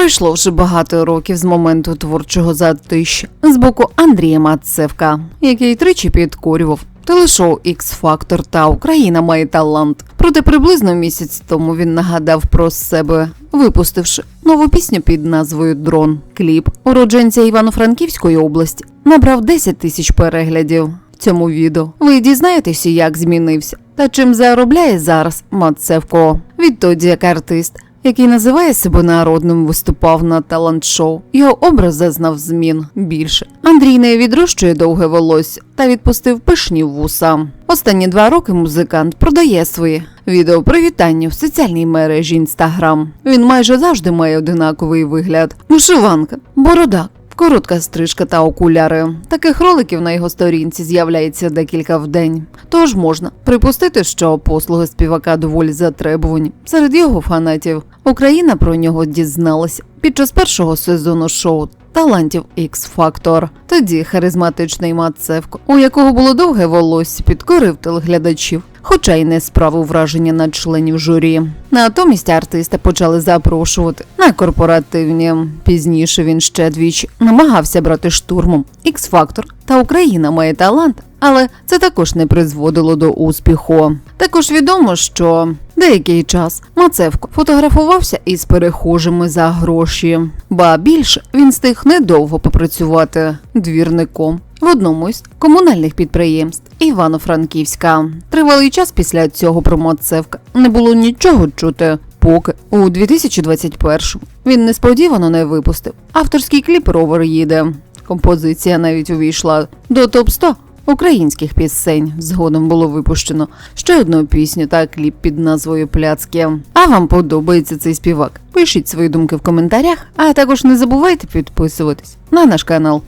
Пройшло вже багато років з моменту творчого затища з боку Андрія Мацевка, який тричі підкорював телешоу X Factor та Україна має талант. Проте приблизно місяць тому він нагадав про себе, випустивши нову пісню під назвою Дрон. Кліп уродженця Івано-Франківської області набрав 10 тисяч переглядів. Цьому відео ви дізнаєтеся, як змінився та чим заробляє зараз Мацевко. Відтоді як артист який називає себе народним, виступав на талант-шоу. Його образ зазнав змін більше. Андрій не відрощує довге волосся та відпустив пишні вуса. Останні два роки музикант продає свої відео привітання в соціальній мережі Інстаграм. Він майже завжди має одинаковий вигляд: вишиванка, борода. Коротка стрижка та окуляри. Таких роликів на його сторінці з'являється декілька в день. Тож можна припустити, що послуги співака доволі затребувані серед його фанатів. Україна про нього дізналася під час першого сезону шоу талантів X Factor. Тоді харизматичний Мацевко, у якого було довге волосся, підкорив телеглядачів. Хоча й не справив враження на членів журі. Натомість артиста почали запрошувати на корпоративні. Пізніше він ще двічі намагався брати штурмом Factor та Україна має талант, але це також не призводило до успіху. Також відомо, що деякий час Мацевко фотографувався із перехожими за гроші, ба більше він встиг недовго попрацювати двірником в одному із комунальних підприємств Івано-Франківська. Тривалий час після цього про Мацевка не було нічого чути. Поки у 2021-му він несподівано не випустив авторський кліп Ровер їде. Композиція навіть увійшла до топ 100 українських пісень. Згодом було випущено ще одну пісню та кліп під назвою Пляцки. А вам подобається цей співак? Пишіть свої думки в коментарях, а також не забувайте підписуватись на наш канал.